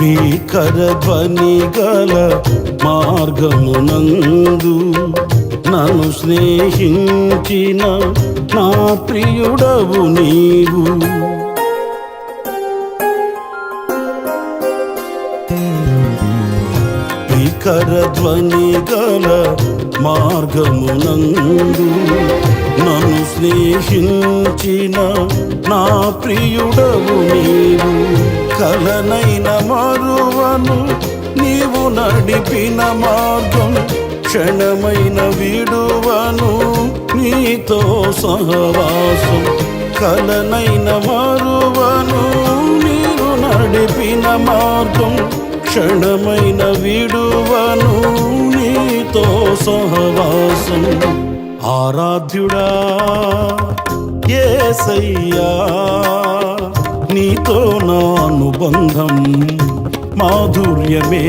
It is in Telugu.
భీకర ధ్వని గల మార్గమునందు నన్ను స్నేహించిన నా ప్రియుడవు నీవు. భీకర ధ్వని గల మార్గమునందు నన్ను స్నేహించిన నా ప్రియుడవు నీవు. కలనైన మారువను నీవు నడిపిన మార్గం క్షణమైన విడువను నీతో సహవాసం కలనైన మారువను నీవు నడిపిన మార్గం క్షణమైన విడువను నీతో సహవాసం ఆరాధ్యుడా ఏసయ్యా నీతో నా బంధం మాధుర్యమే.